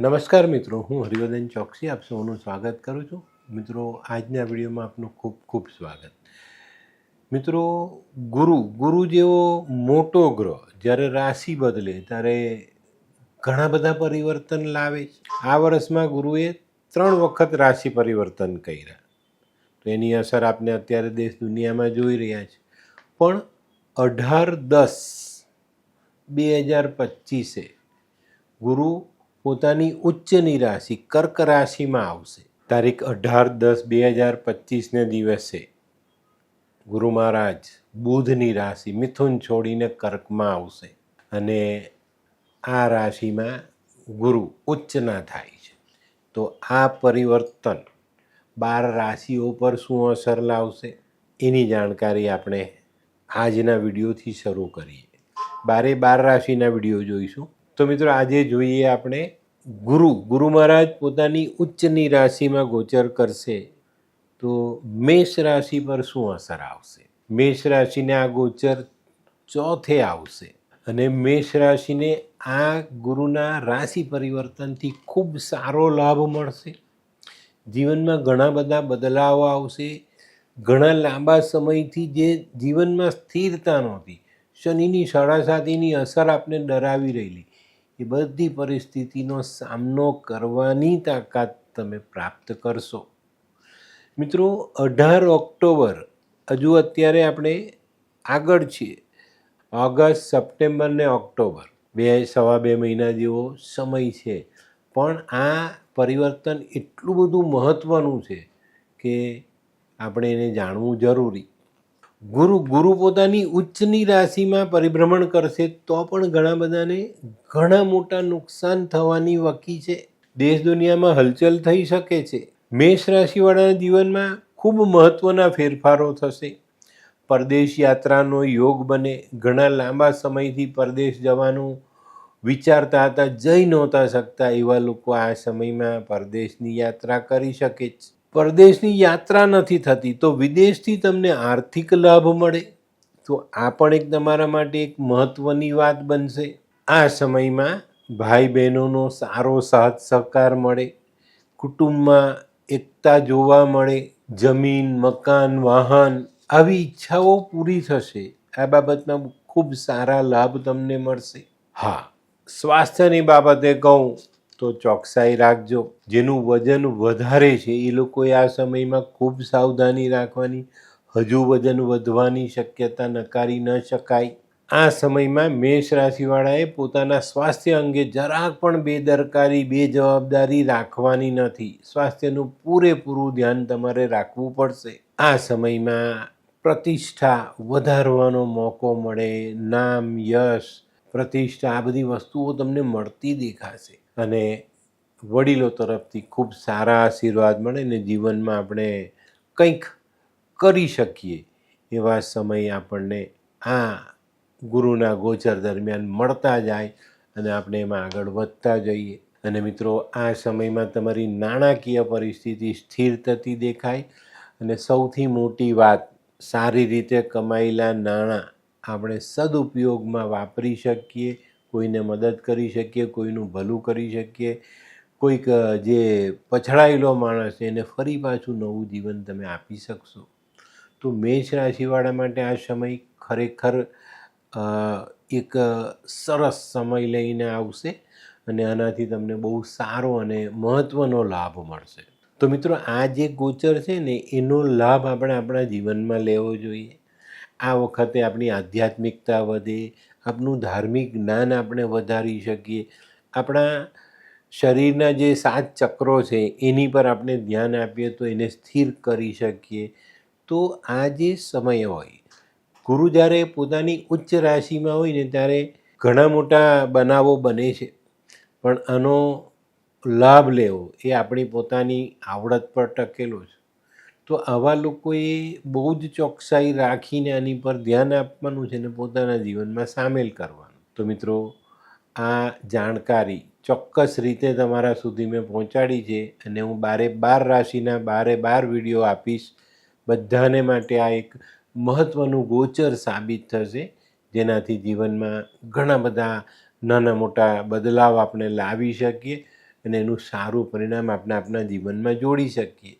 નમસ્કાર મિત્રો, હું હરિવર્ધન ચોકસી, આપ સૌનું સ્વાગત કરું છું. મિત્રો, આજના વિડીયોમાં આપનું ખૂબ ખૂબ સ્વાગત. મિત્રો, ગુરુ ગુરુ જેવો મોટો ગ્રહ જ્યારે રાશિ બદલે ત્યારે ઘણા બધા પરિવર્તન લાવે છે. આ વર્ષમાં ગુરુએ ત્રણ વખત રાશિ પરિવર્તન કર્યા. તો એની અસર આપણે અત્યારે દેશ દુનિયામાં જોઈ રહ્યા છે. પણ અઢાર દસ, બે હજાર પચીસે ગુરુ પોતાની ઉચ્ચની રાશિ કર્ક રાશિમાં આવશે. તારીખ અઢાર દસ બે હજાર પચીસને દિવસે ગુરુ મહારાજ બુધની રાશિ મિથુન છોડીને કર્કમાં આવશે અને આ રાશિમાં ગુરુ ઉચ્ચના થાય છે. તો આ પરિવર્તન બાર રાશિઓ પર શું અસર લાવશે એની જાણકારી આપણે આજના વિડીયોથી શરૂ કરીએ. બારે બાર રાશિના વીડિયો જોઈશું. તો મિત્રો આજે જોઈએ આપણે ગુરુ ગુરુ મહારાજ પોતાની ઉચ્ચની રાશિમાં ગોચર કરશે તો મેષ રાશિ પર શું અસર આવશે? મેષ રાશિને આ ગોચર ચોથે આવશે અને મેષ રાશિને આ ગુરુના રાશિ પરિવર્તનથી ખૂબ સારો લાભ મળશે. જીવનમાં ઘણા બધા બદલાવો આવશે. ઘણા લાંબા સમયથી જે જીવનમાં સ્થિરતા નહોતી, શનિની સાડાસાતીની અસર આપને ડરાવી રહેલી. એ બધી પરિસ્થિતિનો સામનો કરવાની તાકાત તમે પ્રાપ્ત કરશો. મિત્રો, અઢાર ઓક્ટોબર, હજુ અત્યારે આપણે આગળ છીએ. ઓગસ્ટ, સપ્ટેમ્બર ને ઓક્ટોબર. બે, સવા બે મહિના જેવો સમય છે. પણ આ પરિવર્તન એટલું બધું મહત્ત્વનું છે કે આપણે એને જાણવું જરૂરી. ગુરુ ગુરુ પોતાની ઉચ્ચની રાશિમાં પરિભ્રમણ કરશે તો પણ ઘણા બધાને ઘણા મોટા નુકસાન થવાની વકી છે. દેશ દુનિયામાં હલચલ થઈ શકે છે. મેષ રાશિવાળાના જીવનમાં ખૂબ મહત્ત્વના ફેરફારો થશે. પરદેશ યાત્રાનો યોગ બને. ઘણા લાંબા સમયથી પરદેશ જવાનું વિચારતા હતા. જઈ નહોતા શકતા એવા લોકો આ સમયમાં પરદેશની યાત્રા કરી શકે છે. પરદેશની યાત્રા નથી થતી, તો વિદેશથી તમને આર્થિક લાભ મળે. તો આ પણ એક તમારા માટે એક મહત્ત્વની વાત બનશે. આ સમયમાં ભાઈ બહેનોનો સારો સાથ સહકાર મળે, કુટુંબમાં એકતા જોવા મળે, જમીન, મકાન, વાહન, આવી ઈચ્છાઓ પૂરી થશે. આ બાબતના ખૂબ સારા લાભ તમને મળશે. હા, સ્વાસ્થ્યની બાબતે કહું તો ચોકસાઈ રાખજો. જેનું વજન વધારે છે, એ લોકોએ આ સમયમાં ખૂબ સાવધાની રાખવાની. હજુ વજન વધવાની શક્યતા નકારી ન શકાય. આ સમયમાં મેષ રાશિવાળાએ પોતાના સ્વાસ્થ્ય અંગે જરાક પણ બેદરકારી બે જવાબદારી રાખવાની નથી. સ્વાસ્થ્યનું પૂરેપૂરું ધ્યાન તમારે રાખવું પડશે. આ સમયમાં પ્રતિષ્ઠા વધારવાનો મોકો મળે, નામ, યશ, પ્રતિષ્ઠા આ બધી વસ્તુઓ તમને મળતી દેખાશે. અને વડીલો તરફથી ખૂબ સારા આશીર્વાદ મળે ને જીવનમાં આપણે કંઈક કરી શકીએ એવા સમય આપણને આ ગુરુના ગોચર દરમિયાન મળતા જાય અને આપણે એમાં આગળ વધતા જઈએ. અને મિત્રો, આ સમયમાં તમારી નાણાકીય પરિસ્થિતિ સ્થિર થતી દેખાય અને સૌથી મોટી વાત, સારી રીતે કમાયેલા નાણાં આપણે સદુપયોગમાં વાપરી શકીએ કોઈને મદદ કરી શકીએ, કોઈનું ભલું કરી શકીએ. કોઈક જે પછડાયેલો માણસ છે, એને ફરી પાછું નવું જીવન તમે આપી શકશો. તો મેષ રાશિવાળા માટે આ સમય ખરેખર એક સરસ સમય લઈને આવશે અને આનાથી તમને બહુ સારો અને મહત્ત્વનો લાભ મળશે. તો મિત્રો, આ જે ગોચર છે ને, એનો લાભ આપણે આપણા જીવનમાં લેવો જોઈએ. આ વખતે આપણી આધ્યાત્મિકતા વધે આપણું ધાર્મિક જ્ઞાન આપણે વધારી શકીએ. આપણા શરીરના જે સાત ચક્રો છે, એની પર આપણે ધ્યાન આપીએ તો એને સ્થિર કરી શકીએ. તો આ જે સમય હોય, ગુરુ જ્યારે પોતાની ઉચ્ચ રાશિમાં હોય ને ત્યારે ઘણા મોટા બનાવો બને છે. પણ આનો લાભ લેવો એ આપણી પોતાની આવડત પર ટકેલો છે. તો આવા લોકોએ બહુ જ ચોકસાઈ રાખીને આની પર ધ્યાન આપવાનું છે અને પોતાના જીવનમાં સામેલ કરવાનું. તો મિત્રો, આ જાણકારી ચોક્કસ રીતે તમારા સુધી મેં પહોંચાડી છે અને હું બારે બાર રાશિના બારે બાર વીડિયો આપીશ. બધાને માટે આ એક મહત્ત્વનું ગોચર સાબિત થશે, જેનાથી જીવનમાં ઘણા બધા નાના મોટા બદલાવ આપણે લાવી શકીએ અને એનું સારું પરિણામ આપણે આપણા જીવનમાં જોડી શકીએ.